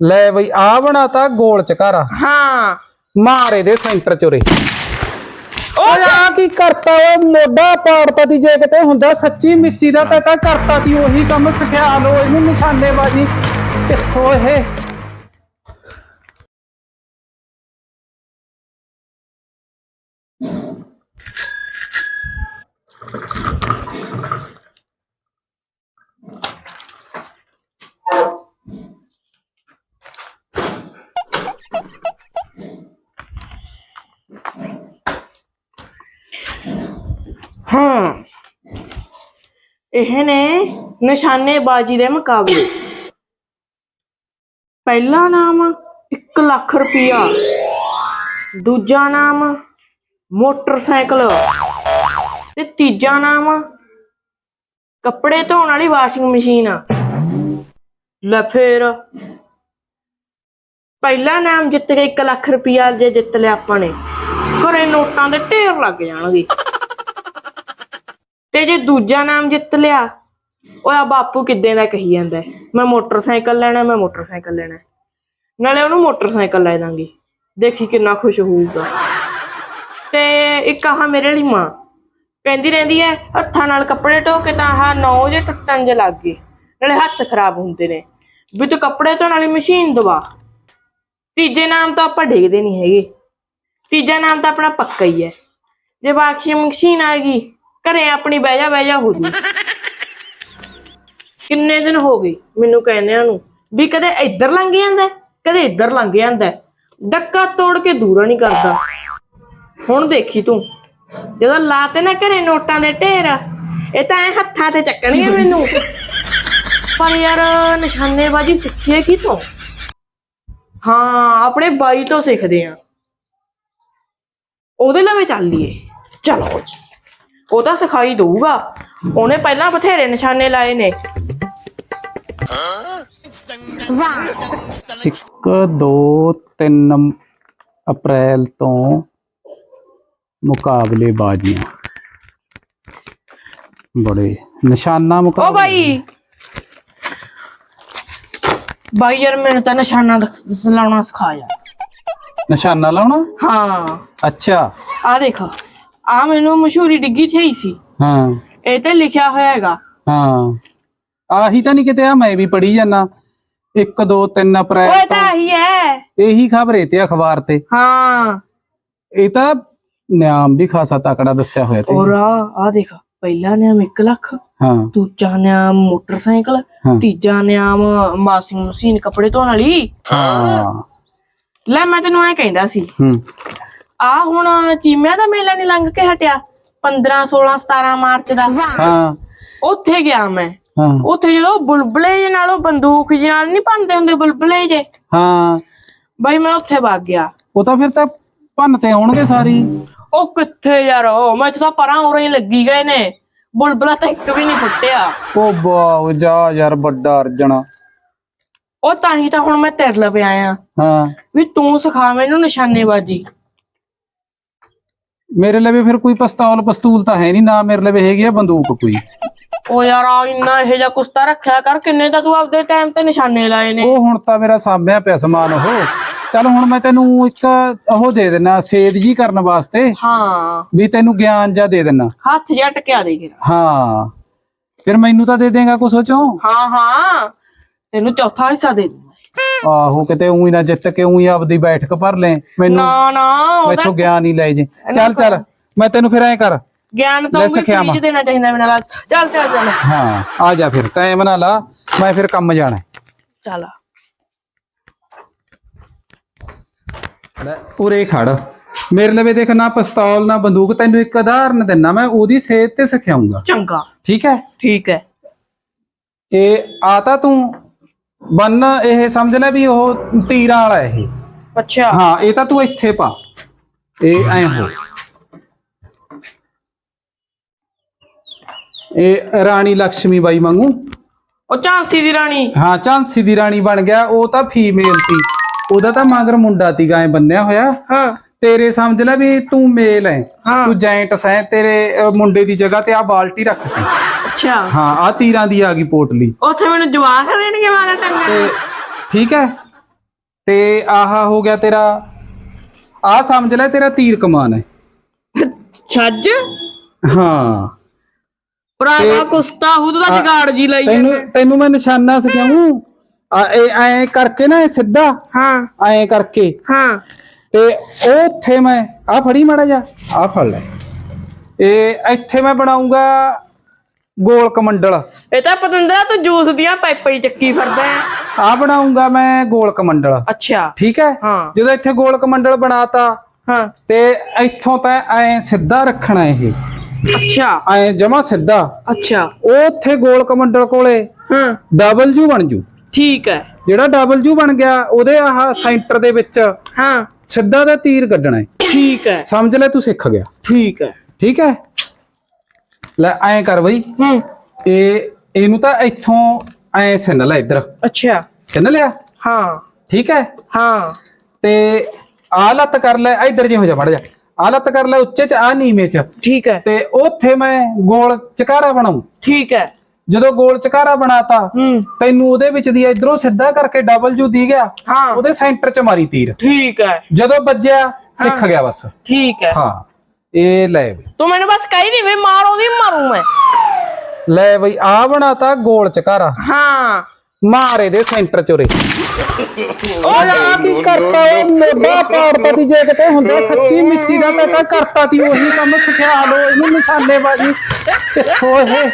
ਲੈ ਬਈ ਆ ਬਣਾਤਾ ਗੋਲ ਚ ਘਰ। ਹਾਂ। ਮਾਰੇ ਦੇ ਸੈਂਟਰ ਚੋਰੇ ਓਏ ਆ ਕੀ ਕਰਤਾ ਓ ਮੋਢਾ ਪਾੜਤਾ ਤੀ ਜੇ ਕਿਤੇ ਹੁੰਦਾ ਸੱਚੀ ਮਿੱਚੀ ਦਾ ਤਾਂ ਤਾਂ ਕਰਤਾ ਤੀ ਉਹੀ ਕੰਮ ਸਿਖਿਆ ਲੋ ਇਹਨੂੰ ਨਿਸ਼ਾਨੇਬਾਜ਼ੀ। ਕਿੱਥੋਂ ਇਹ? ਹਾਂ। ਇਹ ਨੇ ਨਿਸ਼ਾਨੇਬਾਜ਼ੀ ਦੇ ਮੁਕਾਬਲੇ। ਪਹਿਲਾ ਨਾਮ 1 ਲੱਖ ਰੁਪਇਆ ਦੂਜਾ ਨਾਮ ਮੋਟਰਸਾਈਕਲ ਤੇ ਤੀਜਾ ਨਾਮ ਕੱਪੜੇ ਧੋਣ ਵਾਲੀ ਵਾਸ਼ਿੰਗ ਮਸ਼ੀਨ। ਲੈ ਫੇਰ। ਪਹਿਲਾ ਨਾਮ ਜਿੱਤ ਕੇ 1 ਲੱਖ ਰੁਪਇਆ ਜੇ ਜਿੱਤ ਲਿਆ ਆਪਾਂ ਨੇ। ਘਰੇ ਨੋਟਾਂ ਦੇ ਢੇਰ ਲੱਗ ਜਾਣਗੇ। ਤੇ ਜੇ ਦੂਜਾ ਨਾਮ ਜਿੱਤ ਲਿਆ ਉਹ ਆ ਬਾਪੂ ਕਿੱਦਾਂ ਦਾ ਕਹੀ ਜਾਂਦਾ ਮੈਂ ਮੋਟਰਸਾਈਕਲ ਲੈਣਾ, ਮੈਂ ਮੋਟਰਸਾਈਕਲ ਲੈਣਾ ਨਾਲੇ ਉਹਨੂੰ ਮੋਟਰਸਾਈਕਲ ਲੈ ਦਾਂਗੇ। ਦੇਖੀ ਕਿੰਨਾ ਖੁਸ਼ ਹੋਊਗਾ। ਤੇ ਇੱਕ ਆਹ ਮੇਰੇ ਵਾਲੀ ਮਾਂ ਕਹਿੰਦੀ ਰਹਿੰਦੀ ਹੈ, ਹੱਥਾਂ ਨਾਲ ਕੱਪੜੇ ਧੋ ਕੇ ਤਾਂ ਆਹ ਨੌ ਜੇ ਟੁੱਟਣ ਜੇ ਲੱਗ ਗਏ। ਨਾਲੇ ਹੱਥ ਖਰਾਬ ਹੁੰਦੇ ਨੇ। ਵੀ ਤੂੰ ਕੱਪੜੇ ਧੋਣ ਵਾਲੀ ਮਸ਼ੀਨ ਦਵਾ। ਤੀਜੇ ਨਾਮ ਤਾਂ ਆਪਾਂ ਡਿੱਗਦੇ ਨਹੀਂ ਹੈਗੇ। ਤੀਜਾ ਨਾਮ ਤਾਂ ਆਪਣਾ ਪੱਕਾ ਹੀ ਹੈ। ਜੇ ਵਾਸ਼ਿੰਗ ਮਸ਼ੀਨ ਆ ਗਈ ਘਰੇ ਆਪਣੀ ਬਹਿ ਜਾ ਬਹਿ ਜਾ ਹੋ ਜੂ। ਕਿੰਨੇ ਦਿਨ ਹੋ ਗਏ ਮੈਨੂੰ ਕਹਿੰਦਿਆਂ ਨੂੰ ਵੀ ਕਦੇ ਇੱਧਰ ਲੰਘ ਜਾਂਦਾ ਕਦੇ ਇੱਧਰ ਲੰਘ ਜਾਂਦਾ। ਡੱਕਾ ਤੋੜ ਕੇ ਦੂਰਾ ਨਹੀਂ ਕਰਦਾ। ਹੁਣ ਦੇਖੀ ਤੂੰ ਜਦੋਂ ਲਾਤੇ ਨਾ ਘਰੇ ਨੋਟਾਂ ਦੇ ਢੇਰ ਇਹ ਤਾਂ ਐ ਹੱਥਾਂ ਤੇ ਚੱਕਣਗੇ ਮੈਨੂੰ। ਪਰ ਯਾਰ ਨਿਸ਼ਾਨੇਬਾਜ਼ੀ ਸਿੱਖੀਏ ਕੀ ਤੋਂ ਹਾਂ ਆਪਣੇ ਬਾਈ ਤੋਂ ਸਿੱਖਦੇ ਆ। ਉਹਦੇ ਲਵੇ ਚੱਲ ਲਈਏ। ਚਲੋ ਉਹ ਤਾਂ ਸਿਖਾਈ ਦਊਗਾ। ਉਹਨੇ ਪਹਿਲਾਂ ਬਥੇਰੇ ਨਿਸ਼ਾਨੇ ਲਾਏ ਨੇ। 1 2 3 ਅਪ੍ਰੈਲ ਤੋਂ ਮੁਕਾਬਲੇ ਬਾਜ਼ੀਆਂ ਬੜੇ ਨਿਸ਼ਾਨਾ ਓ ਮੁਕਾਬਲੇ। ਬਾਈ। ਬਾਈ ਯਾਰ ਮੈਨੂੰ ਤਾਂ ਨਿਸ਼ਾਨਾ ਦ- ਲਾਉਣਾ ਸਿਖਾਇਆ ਨਿਸ਼ਾਨਾ ਲਾਉਣਾ? ਹਾਂ। ਅੱਛਾ। ਆ ਦੇਖ। ਆ ਮੈਨੂੰ ਮਸ਼ਹੂਰੀ ਡਿੱਗੀ ਥਈ ਸੀ। ਹਾਂ। ਇਹ ਤੇ ਲਿਖਿਆ ਹੋਇਆ ਹੈਗਾ ਹਾਂ। ਆਹੀ ਤਾਂ ਨਹੀਂ ਕਿਤੇ ਆ ਮੈਂ ਵੀ ਪੜੀ ਜਾਣਾ 1 2 3 ਅਪ੍ਰੈਲ ਓਏ ਤਾਂ ਆਹੀ ਹੈ। ਇਹੀ ਖਬਰ ਤੇ ਅਖਬਾਰ ਤੇ। ਹਾਂ। ਇਹ ਤਾਂ ਨਿਆਮ ਵੀ ਖਾਸਾ ਤਕੜਾ ਦੱਸਿਆ ਹੋਇਆ ਤੇ। ਔਰ ਆ ਆ ਦੇਖ ਪਹਿਲਾ ਨਾਮ 1 ਲੱਖ। ਹਾਂ। ਦੂਜਾ ਨਾਮ ਮੋਟਰਸਾਈਕਲ। ਤੀਜਾ ਨਾਮ ਵਾਸ਼ਿੰਗ ਮਸ਼ੀਨ ਕੱਪੜੇ ਧੋਣ ਵਾਲੀ। ਹਾਂ। ਲੈ ਮੈਂ ਤੈਨੂੰ ਐ ਕਹਿੰਦਾ ਸੀ। ਹੂੰ। ਆ ਹੁਣ ਚੀਮਿਆਂ ਦਾ ਮੇਲਾ ਨਹੀਂ ਲੰਘ ਕੇ ਹਟਿਆ? 15 16 17 ਮਾਰਚ ਦਾ। ਹਾਂ। ਉੱਥੇ ਗਿਆ ਮੈਂ। ਹਾਂ। ਉੱਥੇ ਜਦੋਂ ਬੁਲਬੁਲੇ ਜੇ ਨਾਲੋਂ ਬੰਦੂਕ ਜਿਹੇ ਨਾਲ ਨਹੀਂ ਪਾਉਂਦੇ ਹੁੰਦੇ ਬੁਲਬੁਲੇ ਜੇ ਹਾਂ। ਬਈ ਮੈਂ ਉੱਥੇ ਵਗ ਗਿਆ। ਉਹ ਤਾਂ ਫਿਰ ਤਾਂ ਭੰਨ ਤੇ ਆਉਣਗੇ ਸਾਰੀ। ਉਹ ਕਿੱਥੇ ਯਾਰ? ਉਹ ਮੈਂ ਤਾਂ ਪਰਾਂ ਉਰੇ ਹੀ ਲੱਗੀ ਗਏ ਨੇ। ਬੁਲਬੁਲਾ ਤਾਂ ਇੱਕ ਵੀ ਨਹੀਂ ਫੁੱਟਿਆ। ਉਹ ਬਾਉ ਜਾ ਯਾਰ ਵੱਡਾ ਅਰਜਣਾ। ਉਹ ਤਾਂ ਹੀ ਤਾਂ ਹੁਣ ਮੈਂ ਤੇਰੇ ਲਵੇ ਆਇਆ। ਹਾਂ। ਵੀ ਤੂੰ ਸਿਖਾ ਮੈਨੂੰ ਨਿਸ਼ਾਨੇਬਾਜ਼ੀ। ਮੇਰੇ ਲਵੇ ਫਿਰ ਕੋਈ ਪਿਸਤੌਲ ਪਸਤੂਲ ਤਾਂ ਹੈ ਨਹੀਂ ਨਾ ਮੇਰੇ ਲਵੇ ਹੈਗੀ ਆ ਬੰਦੂਕ ਕੋਈ। ਉਹ ਯਾਰ ਆ ਇੰਨਾ ਇਹ ਜਿਹਾ ਕੁਸਤਾ ਰੱਖਿਆ ਕਰ ਕਿੰਨੇ ਤਾਂ ਤੂੰ ਆਪਦੇ ਟਾਈਮ ਤੇ ਨਿਸ਼ਾਨੇ ਲਾਏ ਨੇ? ਉਹ ਹੁਣ ਤਾਂ ਮੇਰਾ ਸਾਂਭਿਆ ਪਿਆ ਸਮਾਨ ਉਹ। ਚੱਲ ਹੁਣ ਮੈਂ ਤੈਨੂੰ ਇੱਕ ਉਹ ਦੇ ਦੇਣਾ ਸੇਧ ਜੀ ਕਰਨ ਵਾਸਤੇ। ਹਾਂ। ਵੀ ਤੈਨੂੰ ਗਿਆਨ ਜਾ ਦੇ ਦੇਣਾ ਹੱਥ ਜਿਹਾ ਟਕਿਆ ਦੇ ਗਿਆ ਹਾਂ। ਫਿਰ ਮੈਨੂੰ ਤਾਂ ਦੇ ਦੇਗਾ ਕੁਛ ਉਹ ਚੋਂ? ਹਾਂ ਹਾਂ। ਤੈਨੂੰ ਚੌਥਾ ਹਿੱਸਾ ਦੇ ਦੂੰਗਾ। ਆਹੋ ਕਿਤੇ ਉਹੀ ਨਾ ਜਿੱਤ ਕੇ ਉਹੀ ਆਪਦੀ ਬੈਠਕ ਭਰ ਲੈ ਮੈਨੂੰ ਨਾ ਨਾ ਉਹਦਾ ਮੈਥੋਂ ਗਿਆਨ ਹੀ ਲੈ ਜੇ। ਚੱਲ ਚੱਲ ਮੈਂ ਤੈਨੂੰ ਫਿਰ ਐ ਕਰ। ਗਿਆਨ ਤਾਂ ਲੈ ਉਹ ਵੀ ਸਿੱਖਿਆਵਾਂ। ਫ੍ਰੀ 'ਚ ਦੇਣਾ ਚਾਹੀਦਾ ਬਿਨਾਂ ਲਾਲ ਚੱਲ ਚੱਲ ਚੱਲ। ਹਾਂ ਆ ਜਾ ਫਿਰ ਟਾਈਮ ਨਾ ਲਾ ਮੈਂ ਫਿਰ ਕੰਮ ਜਾਣਾ ਚੱਲ। ਲੈ ਉਰੇ ਖੜ। ਮੇਰੇ ਲਵੇ ਦੇਖ ਨਾ ਪਿਸਤੌਲ ਨਾ ਬੰਦੂਕ ਤੈਨੂੰ ਇੱਕ ਉਦਾਹਰਨ ਦਿੰਨਾ ਮੈਂ ਉਹਦੀ ਸੇਧ ਤੇ ਸਿਖਾਉਂਗਾ ਚੰਗਾ। ਠੀਕ ਹੈ? ਠੀਕ ਹੈ। ਇਹ ਆ ਤਾਂ ਤੂੰ? ਬੰਨ ਇਹ ਸਮਝ ਲੈ ਵੀ ਉਹ ਤੀਰਾਂ ਵਾਲਾ ਇਹ। ਅੱਛਾ। ਹਾਂ ਇਹ ਤਾਂ ਤੂੰ ਇੱਥੇ ਪਾ। ਇਹ ਐ ਹੋ। ਇਹ ਰਾਣੀ ਲక్ష్ਮੀ ਬਾਈ ਵਾਂਗੂ। ਉਹ ਝਾਂਸੀ ਦੀ ਰਾਣੀ। ਹਾਂ ਝਾਂਸੀ ਦੀ ਰਾਣੀ ਬਣ ਗਿਆ। ਉਹ ਤਾਂ ਫੀਮੇਲ ਤੀ ਉਹਦਾ ਤਾਂ ਮਗਰ ਮੁੰਡਾ ਤੀ ਗਾਏ ਬੰਨਿਆ ਹੋਇਆ। ਹਾਂ। ਤੇਰੇ ਸਮਝ ਲੈ ਵੀ ਤੂੰ ਮੇਲ ਹੈ। ਤੂੰ ਜੈਂਟਸ ਹੈ ਤੇਰੇ ਮੁੰਡੇ ਦੀ ਜਗ੍ਹਾ ਤੇ ਆ ਬਾਲਟੀ ਰੱਖਤੀ ਅੱਛਾ। ਹਾਂ ਆ ਤੀਰਾਂ ਦੀ ਆ ਗਈ ਪੋਟਲੀ। ਉੱਥੇ ਮੈਨੂੰ ਜਵਾਬ ਦੇਣਗੇ ਮਾਰਾ ਟੰਗਾ ਤੇ ਠੀਕ ਹੈ? ਤੇ ਆਹਾ ਹੋ ਗਿਆ ਤੇਰਾ ਆ ਸਮਝ ਲੈ ਤੇਰਾ ਤੀਰ ਕਮਾਨ ਹੈ। ਛੱਜ? ਹਾਂ। ਭਰਾਵਾ ਕੁਸਤਾ ਹੂਦ ਦਾ ਜਗਾੜ ਜੀ ਲਈ ਤੈਨੂੰ ਤੈਨੂੰ ਮੈਂ ਨਿਸ਼ਾਨਾ ਸਿਖਾਉਂ। ਆ ਇਹ ਐ ਕਰਕੇ ਨਾ ਇਹ ਸਿੱਧਾ। ਹਾਂ। ਐ ਕਰਕੇ। ਹਾਂ। ਤੇ ਉਹ ਉੱਥੇ ਮੈਂ ਆ ਫੜੀ ਮਾੜਾ ਜਾ ਆ ਫੜ ਲੈ। ਇਹ ਇੱਥੇ ਮੈਂ ਬਣਾਉਂਗਾ ਗੋਲ ਕਮੰਡਲ। ਇਹ ਤਾਂ ਪਤੰਦਰਾ ਤੂੰ ਜੂਸ ਦੀਆਂ ਪਾਈਪਾਂ ਹੀ ਚੱਕੀ ਫਿਰਦਾ ਹੈ। ਆ ਬਣਾਉਂਗਾ ਮੈਂ ਗੋਲ ਕਮੰਡਲ। ਅੱਛਾ। ਠੀਕ ਹੈ? ਹਾਂ। ਜਦੋਂ ਇੱਥੇ ਗੋਲ ਕਮੰਡਲ ਬਣਾਤਾ ਹਾਂ। ਤੇ ਇੱਥੋਂ ਤਾਂ ਐ ਸਿੱਧਾ ਰੱਖਣਾ ਇਹ। ਅੱਛਾ। ਐ ਜਮਾ ਸਿੱਧਾ। ਅੱਛਾ। ਉਹ ਉੱਥੇ ਗੋਲ ਕਮੰਡਲ ਕੋਲੇ ਹਾਂ। ਡਬਲਯੂ ਬਣ ਜੂ। ਠੀਕ ਹੈ। ਜਿਹੜਾ ਡਬਲਯੂ ਬਣ ਗਿਆ ਉਹਦੇ ਆਹ ਸੈਂਟਰ ਦੇ ਵਿੱਚ ਹਾਂ। ਸਿੱਧਾ ਦਾ ਤੀਰ ਕੱਢਣਾ ਹੈ। ਠੀਕ ਹੈ। ਸਮਝ ਲੈ ਤੂੰ ਸਿੱਖ ਗਿਆ। ਠੀਕ ਹੈ। ਠੀਕ ਹੈ? ਲੈ ਐਂ ਕਰ ਬਈ। ਹੂੰ। ਇਹ ਇਹਨੂੰ ਤਾਂ ਇੱਥੋਂ ਐ ਸਿੰਨ ਲੈ ਇੱਧਰ। ਅੱਛਾ। ਸਿੰਨ ਲਿਆ? ਹਾਂ। ਠੀਕ ਹੈ? ਹਾਂ। ਤੇ ਆ ਲੱਤ ਕਰ ਲੈ ਇੱਧਰ ਜੇ ਹੋ ਜਾ ਮੜ ਜਾ। ਆ ਲੱਤ ਕਰ ਲੈ ਉੱਚੇ ਚ ਆ ਨੀਵੇਂ ਚ। ਠੀਕ ਹੈ। ਤੇ ਉੱਥੇ ਮੈਂ ਗੋਲ ਚਕਾਰਾ ਬਣਾਉ। ਠੀਕ ਹੈ। ਜਦੋਂ ਗੋਲ ਚਕਾਰਾ ਬਣਾਤਾ ਤੈਨੂੰ ਉਹਦੇ ਵਿੱਚ ਦੀ ਇਧਰੋਂ ਸਿੱਧਾ ਕਰਕੇ ਡਬਲ ਜੂ ਦੀ ਗਿਆ। ਹਾਂ। ਉਹਦੇ ਸੈਂਟਰ ਚ ਮਾਰੀ ਤੀਰ। ਠੀਕ ਹੈ। ਜਦੋਂ ਵੱਜਿਆ ਸਿੱਖ ਗਿਆ ਬਸ। ਠੀਕ ਹੈ। ਹਾਂ। ਇਹ ਲੈ ਬਈ। ਤੂੰ ਮੈਨੂੰ ਬਸ ਕਹੀ ਨਹੀਂ ਵੇ ਮਾਰੋ ਦੀ ਮਾਰੂ ਮੈਂ। ਲੈ ਬਈ ਆ ਬਣਾਤਾ ਗੋਲ ਚਕਾਰਾ ਹਾਂ। ਮਾਰ ਇਹਦੇ ਸੈਂਟਰ ਚ ਉਰੇ। ਓਏ ਆ ਕੀ ਕਰਤਾ ਓ ਮੋਢਾ ਪਾੜਤਾ ਤੀ ਜੇ ਕਿਤੇ ਹੁੰਦਾ ਸੱਚੀ ਮਿੱਚੀ ਦਾ ਮੈਂ ਤਾਂ ਕਰਤਾ ਤੀ ਉਹੀ ਕੰਮ ਸਿਖਾ ਲੋ ਇਹਨੂੰ ਨਿਸ਼ਾਨੇਬਾਜ਼ੀ। ਓਏ।